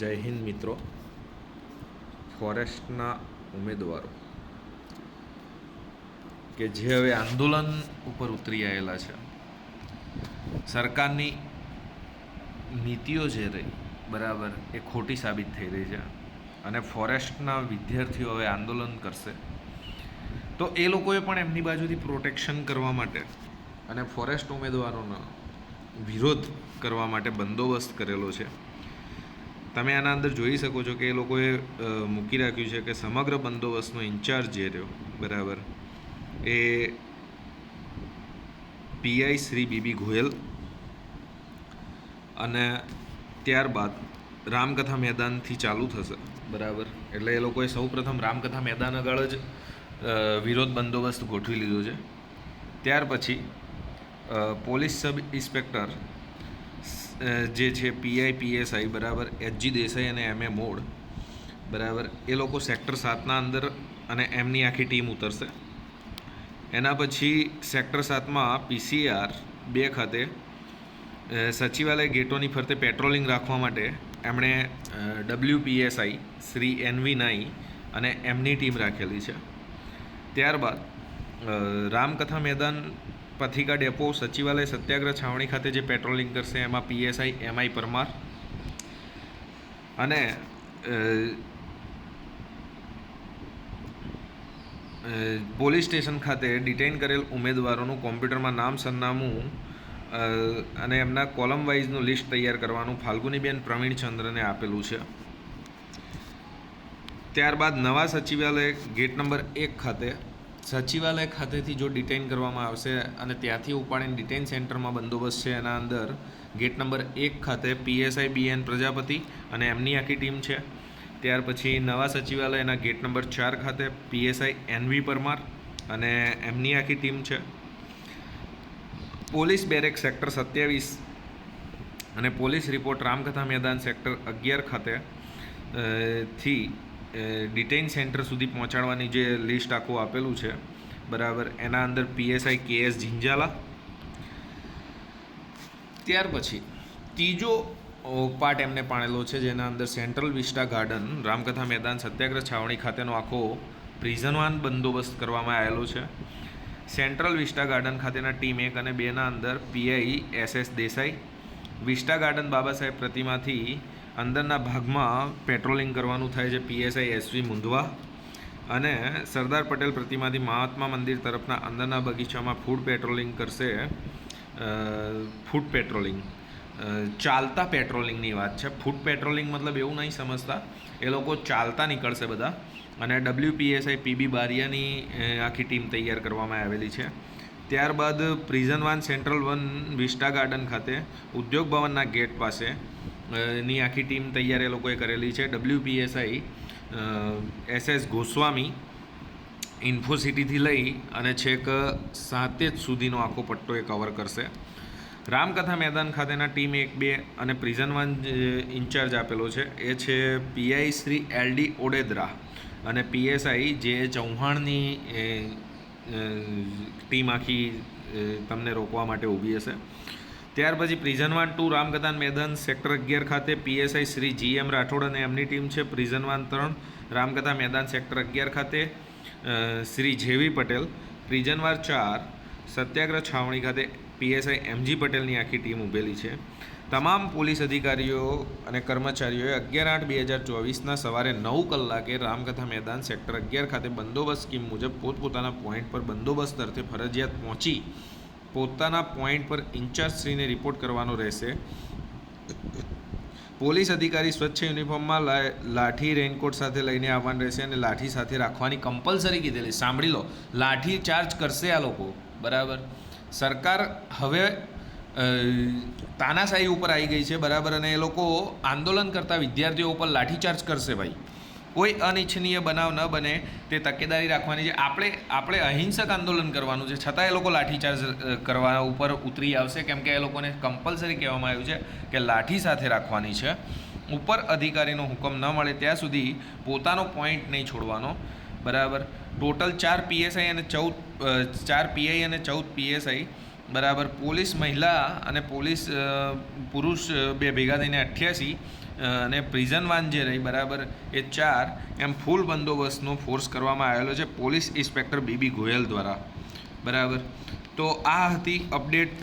જય હિન્દ મિત્રો. ફોરેસ્ટના ઉમેદવારો કે જે હવે આંદોલન ઉપર ઉતરી આવેલા છે. સરકારની નીતિઓ જે રહી, બરાબર, એ ખોટી સાબિત થઈ રહી છે. અને ફોરેસ્ટના વિદ્યાર્થીઓ હવે આંદોલન કરશે. તો એ લોકોએ પણ એમની બાજુથી પ્રોટેક્શન કરવા માટે અને ફોરેસ્ટ ઉમેદવારોનો વિરોધ કરવા માટે બંદોબસ્ત કરેલો છે. તમે આના અંદર જોઈ શકો છો કે એ લોકોએ મૂકી રાખ્યું છે કે સમગ્ર બંદોબસ્તનો ઇન્ચાર્જ જે રહ્યો, બરાબર, એ PI Shri B B Goyal. અને ત્યારબાદ રામકથા મેદાનથી ચાલુ થશે, બરાબર, એટલે એ લોકોએ સૌપ્રથમ રામકથા મેદાન આગળ જ વિરોધ બંદોબસ્ત ગોઠવી લીધો છે. ત્યાર પછી પોલીસ સબ ઇન્સ્પેક્ટર જે છે પીઆઈ પીએસઆઈ બરાબર એચજી દેસાઈ અને એમ એ મોડ, બરાબર, એ લોકો સેક્ટર સાતના અંદર અને એમની આખી ટીમ ઉતરશે. એના પછી સેક્ટર સાતમાં પીસીઆર બે ખાતે સચિવાલય ગેટોની ફરતે પેટ્રોલિંગ રાખવા માટે એમણે ડબલ્યુપીએસઆઈ શ્રી એનવી નાઈ અને એમની ટીમ રાખેલી છે. ત્યારબાદ રામકથા મેદાન પથિકા ડેપો, સચિવાલય, સત્યાગ્રહ, છાવણી ખાતે જે પેટ્રોલિંગ કરશે, એમાં પીએસઆઈ, એમઆઈ પરમાર. અને પોલીસ સ્ટેશન ખાતે ડિટેઇન કરેલ ઉમેદવારોનું કોમ્પ્યુટરમાં નામ, સરનામું અને એમના કોલમ વાઇઝનું લિસ્ટ તૈયાર કરવાનું ફાલ્ગુનીબેન પ્રવીણચંદ્રને આપેલું છે. ત્યારબાદ નવા સચિવાલય ગેટ નંબર એક ખાતે સચિવાલય ખાતેથી જો ડિટેઇન કરવામાં આવશે અને ત્યાંથી ઉપાડીને ડિટેઇન સેન્ટરમાં બંદોબસ્ત છે એના અંદર ગેટ નંબર એક ખાતે પીએસઆઈ બીએન પ્રજાપતિ અને એમની આખી ટીમ છે. ત્યાર પછી નવા સચિવાલયના ગેટ નંબર ચાર ખાતે પીએસઆઈ એનવી પરમાર અને એમની આખી ટીમ છે. પોલીસ બેરેક સેક્ટર સત્યાવીસ અને પોલીસ રિપોર્ટ રામકથા મેદાન સેક્ટર અગિયાર ખાતે થી ડિટેઇન સેન્ટર સુધી પહોંચાડવાની જે લિસ્ટ આખું આપેલું છે, બરાબર, એના અંદર પીએસઆઈ કે એસ ઝીંઝાલા ત્યાર પછી, ત્રીજો પાર્ટ એમને પાણેલો છે, જેના અંદર સેન્ટ્રલ વિસ્ટા ગાર્ડન રામકથા મેદાન, સત્યાગ્રહ છાવણી ખાતેનો આખો પ્રિઝનવાન બંદોબસ્ત કરવામાં આવેલો છે. સેન્ટ્રલ વિસ્ટા ગાર્ડન ખાતેના ટીમ એક અને બેના અંદર PI S S Desai vista garden Baba Saheb પ્રતિમાથી અંદરના ભાગમાં પેટ્રોલિંગ કરવાનું થાય છે પીએસઆઈ એસવી મુંદવા અને સરદાર પટેલ પ્રતિમાથી મહાત્મા મંદિર તરફના અંદરના બગીચામાં ફૂડ પેટ્રોલિંગ કરશે ફૂડ પેટ્રોલિંગ. ચાલતા પેટ્રોલિંગની વાત છે. ફૂડ પેટ્રોલિંગ મતલબ એવું નહીં સમજતા. એ લોકો ચાલતા નીકળશે બધા. અને ડબલ્યુપીએસઆઈ પીબી બારિયાની આખી ટીમ તૈયાર કરવામાં આવેલી છે. ત્યારબાદ prison van central one vista garden ખાતે ઉદ્યોગ ભવનના ગેટ પાસે ની આખી ટીમ તૈયાર એ લોકોએ કરેલી છે. ડબલ્યુપીએસઆઈ એસ એસ ગોસ્વામી ઇન્ફોસિટીથી લઈ અને છેક સાતેજ સુધીનો આખો પટ્ટો એ કવર કરશે. રામકથા મેદાન ખાતેના ટીમ એક, બે અને પ્રિઝન વન ઇન્ચાર્જ આપેલો છે. એ છે PI Shri L D Odedara અને પીએસઆઈ જે ચૌહાણની ટીમ આખી તમને રોકવા માટે ઊભી હશે. ત્યાર પછી પ્રિઝન વાન ટુ રામકથાન મેદાન સેક્ટર અગિયાર ખાતે PSI Shri G M Rathod અને એમની ટીમ છે પ્રિઝન વાન ત્રણ રામકથા મેદાન સેક્ટર અગિયાર ખાતે શ્રી જેવી પટેલ, પ્રિઝન વાર ચાર સત્યાગ્રહ છાવણી ખાતે પીએસઆઈ એમજી પટેલની આખી ટીમ ઊભેલી છે. તમામ પોલીસ અધિકારીઓ અને કર્મચારીઓએ અગિયાર આઠ બે હજાર ચોવીસના સવારે નવ કલાકે રામકથા મેદાન સેક્ટર અગિયાર ખાતે બંદોબસ્ત સ્કીમ મુજબ પોતપોતાના પોઈન્ટ પર બંદોબસ્ત અર્થે ફરજિયાત પહોંચી પોતાના પોઈન્ટ પર ઇન્ચાર્જશ્રીને રિપોર્ટ કરવાનો રહેશે. પોલીસ અધિકારી સ્વચ્છ યુનિફોર્મમાં લાઠી રેનકોટ સાથે લઈને આવવાનું રહેશે અને લાઠી સાથે રાખવાની કમ્પલસરી કીધેલી. સાંભળી લો, લાઠી ચાર્જ કરશે આ લોકો. બરાબર? સરકાર હવે તાનાશાહી ઉપર આવી ગઈ છે, બરાબર? અને એ લોકો આંદોલન કરતા વિદ્યાર્થીઓ ઉપર લાઠીચાર્જ કરશે ભાઈ. કોઈ અનિચ્છનીય બનાવ ન બને, તે તકેદારી રાખવાની છે. આપણે આપણે અહિંસક આંદોલન કરવાનું છે. છતાં એ લોકો લાઠીચાર્જ કરવા ઉપર ઉતરી આવશે, કેમ કે એ લોકોને કમ્પલસરી કહેવામાં આવ્યું છે કે લાઠી સાથે રાખવાની છે. ઉપર અધિકારીનો હુકમ ન મળે, ત્યાં સુધી પોતાનો પોઈન્ટ નહીં છોડવાનો. બરાબર. ટોટલ ચાર પીએસઆઈ અને ચૌદ ચાર પીઆઈ અને ચૌદ પીએસઆઈ બરાબર. પોલીસ મહિલા અને પોલીસ પુરુષ બે ભેગા થઈને અઠ્યાસી અને પ્રિઝન વાન જે રહી, બરાબર, એ ચાર એમ ફૂલ બંદોબસ્તનો ફોર્સ કરવામાં આવેલો છે પોલીસ ઇન્સ્પેક્ટર બીબી ગોયલ દ્વારા. બરાબર. તો આ હતી અપડેટ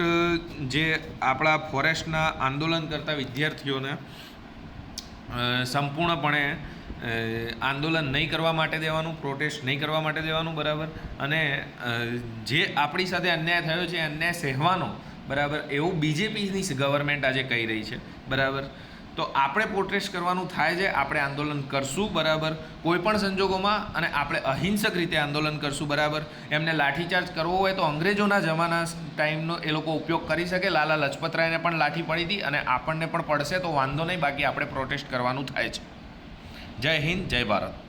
જે આપણા ફોરેસ્ટના આંદોલન કરતા વિદ્યાર્થીઓને સંપૂર્ણપણે આંદોલન નહીં કરવા માટે દેવાનું પ્રોટેસ્ટ નહીં કરવા માટે દેવાનું, બરાબર? અને જે આપણી સાથે અન્યાય થયો છે, અન્યાય સહેવાનો, બરાબર? એવું બીજેપીની ગવર્મેન્ટ આજે કહી રહી છે, બરાબર? તો આપણે પ્રોટેસ્ટ કરવાનું થાય છે, આપણે આંદોલન કરશું, બરાબર? કોઈપણ સંજોગોમાં, અને આપણે અહિંસક રીતે આંદોલન કરશું, બરાબર? એમને લાઠીચાર્જ કરવો હોય તો અંગ્રેજોના જમાના ટાઈમનો એ લોકો ઉપયોગ કરી શકે. લાલા લજપતરાયને પણ લાઠી પડી હતી અને આપણને પણ પડશે, તો વાંધો નહીં, બાકી આપણે પ્રોટેસ્ટ કરવાનું થાય છે. જય હિન્દ જય ભારત.